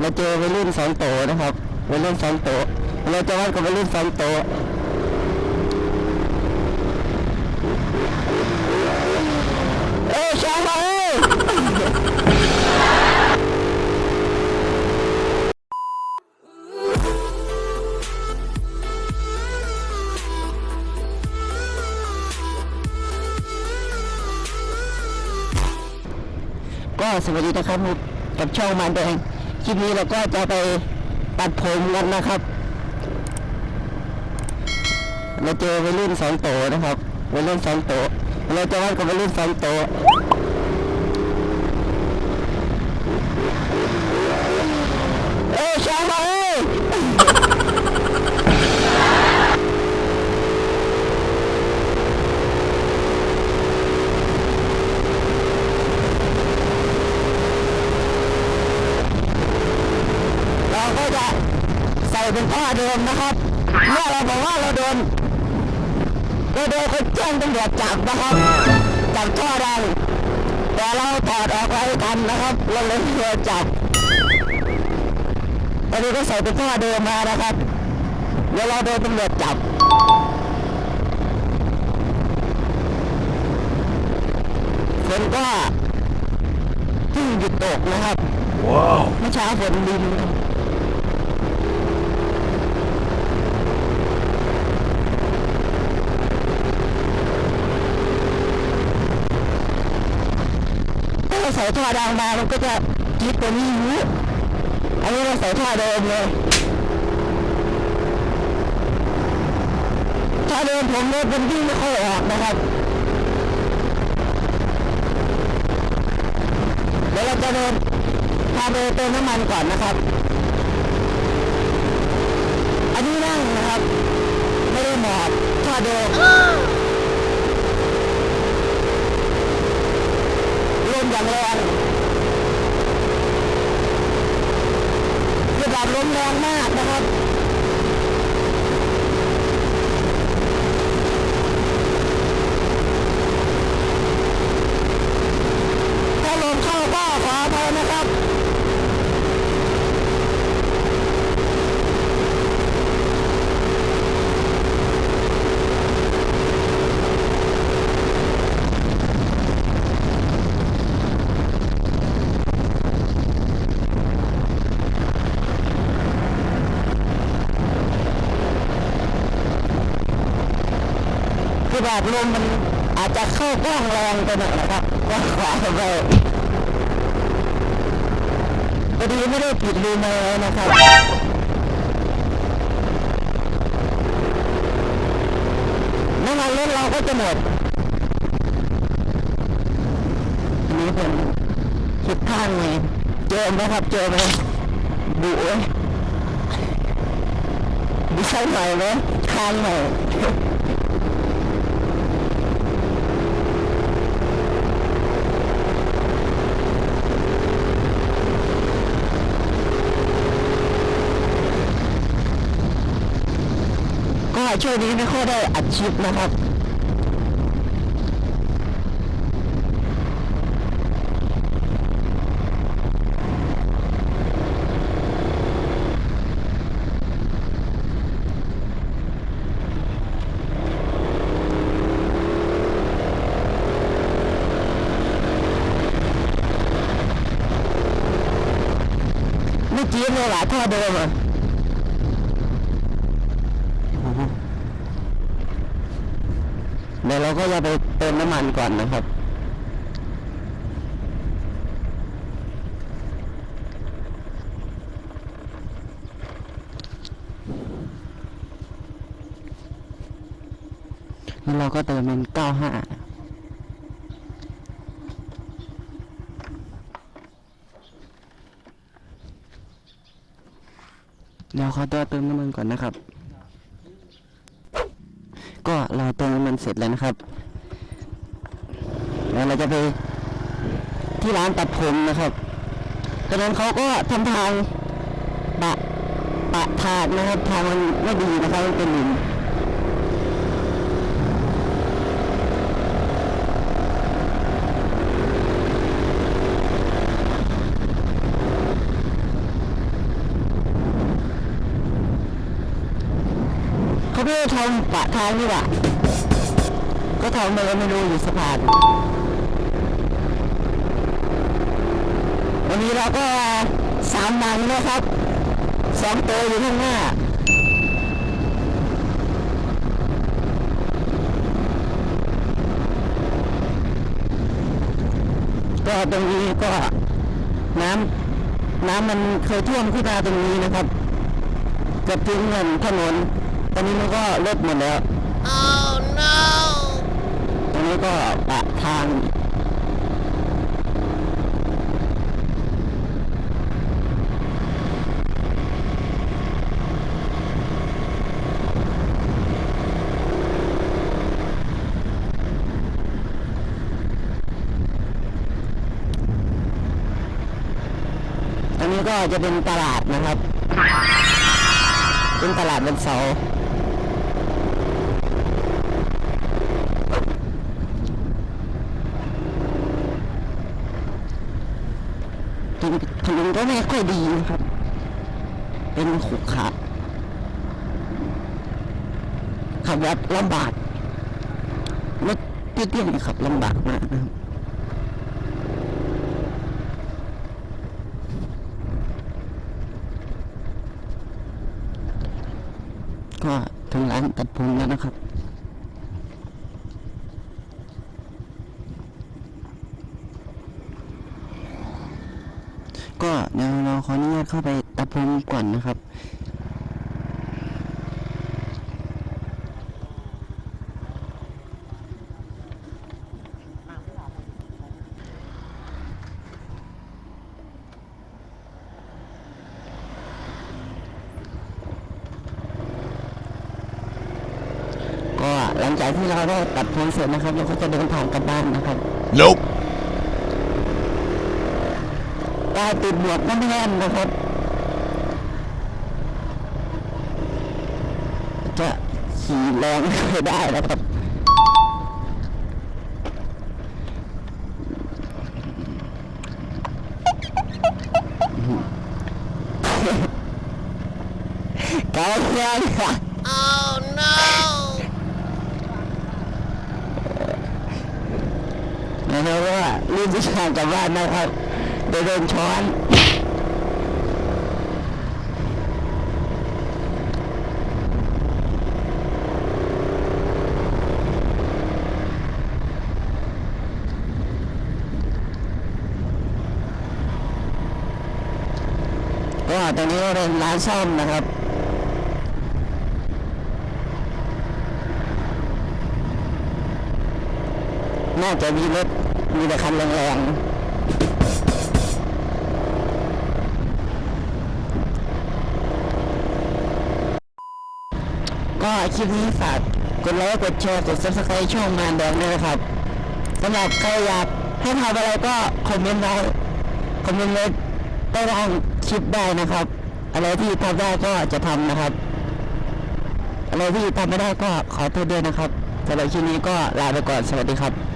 เราเจอวัยรุ่นสองโตนะครับวัยรุ่นสองโตเราจะวัดกับวัยรุ่นสองโตเอ้ช้างมาเอ้ก็สวัสดีนะครับกับช่องมันแดง คลิปนี้เราก็จะไปตัดผมกันนะครับ เราเจอวัยรุ่นสองโตนะครับวัยรุ่นสองโต เราจะวัดกับวัยรุ่นสองโตเอ้ยช้างมาเอ้ยเราก็จะใส่ เป็นท่าเดิมนะครับเมื่อเราบอกว่าเราโดนก็โดนคนแจ้งตำรวจจับนะครับจับท่อดังแต่เราถอดออกไว้กันนะครับเราเลยโดนจับตอนนี้ก็ใส่เป็นท่อเดิมมานะครับเดี๋ยวเราโดนตำรวจจับฝนก็เพิ่งหยุดตกนะครับว้าวเมื่อเช้าฝนดินครับ ถ้าเรา ใส่ท่อดังมามันก็จะคิดตัวนี้อยู่อันนี้เราใส่ท่อเดิมเลยท่อเดิมผมรถมันวิ่งไม่ค่อยออกนะครับเดี๋ยวเราจะเดินพาไปเติมน้ำมันก่อนนะครับ อันนี้นั่งนะครับ ไม่ได้หมอบท่อเดิม ลม อย่างแรงระดับบลมแรงมากนะครับถ้าลมเข้าก็ขออภัยนะครับ คือแบบลมมันอาจจะเข้ากว้างแรงไปหน่อยนะครับกว้างขวาไปพอดีไม่ได้ปิดรูมาเลยนะครับน้ำมันรถเราก็จะหมดอันนี้เป็นคิดข้างไงเจอไหมครับเจอไหมบุเอ้ยบุใช่ไหมไหมข้างไหน ช่วงนี้ไม่ค่อยได้อัดคลิปนะครับไม่จี๊ดเลยหลาท่อเดิมอะ เราก็จะไปเติมน้ำมันก่อนนะครับแล้วเราก็เติมเป็น95เดี๋ยวขอตัวเติมน้ำมันก่อนนะครับ ก็เราเติมน้ำมันเสร็จแล้วนะครับแล้วเราจะไปที่ร้านตัดผมนะครับตอนนั้นเขาก็ทำทางปะปะทางนะครับทางมันไม่ดีนะครับมันเป็นหลุม เขาไม่ได้ทำปะทางนี่หว่าก็ทำอะไรไม่รู้อยู่สะพานวันนี้เราก็สามนังนะครับสองตัวอยู่ข้างหน้าก็ตรงนี้ก็น้ำน้ำมันเคยท่วมขึ้นมาตรงนี้นะครับกือบถึงเงินถนน ตอนนี้มันก็ลดหมดแล้ว Oh no! ตรงนี้ก็ปะทางอันนี้ก็จะเป็นตลาดนะครับ เป็นตลาดวันเสาร์ นนถนนก็ไม่ค่อยดีนะครับ เป็นขุขระขับรถลำบากรถเตี้ยๆนี่ขับลำบากมากนะครับก็ถึงร้านตัดผมแล้วนะครับ ก็เดี๋ยว เข้าไปตัดผมก่อนนะครับก็หลังจากที่เราได้ตัดผมเสร็จนะครับเราก็จะเดินทางกลับบ้านนะครับ Nope. ตาติดหมวกแน่นๆนะครับ จะขี่แรงไม่ได้นะครับเกาเพื่อนค่ะ Oh no! นะครับว่ารีบวิชากลับบ้านนะครับ เดี๋ยวโดนช้อนก็ตอนนี้ก็เป็นร้านซ่อมนะครับน่าจะมีรถมีแต่คันแรงๆ ก็คลิปนี้ฝากกดไลค์กดแชร์กด subscribe ช่องมานแดงด้วยนะครับสำหรับใครอยากให้ทำอะไรก็คอมเมนต์ไว้คอมเมนต์ไว้ใต้ล่างคลิปได้นะครับ อะไรที่ทำได้ก็จะทำนะครับ อะไรที่ทำไม่ได้ก็ขอโทษด้วยนะครับสำหรับคลิปนี้ก็ลาไปก่อนสวัสดีครับ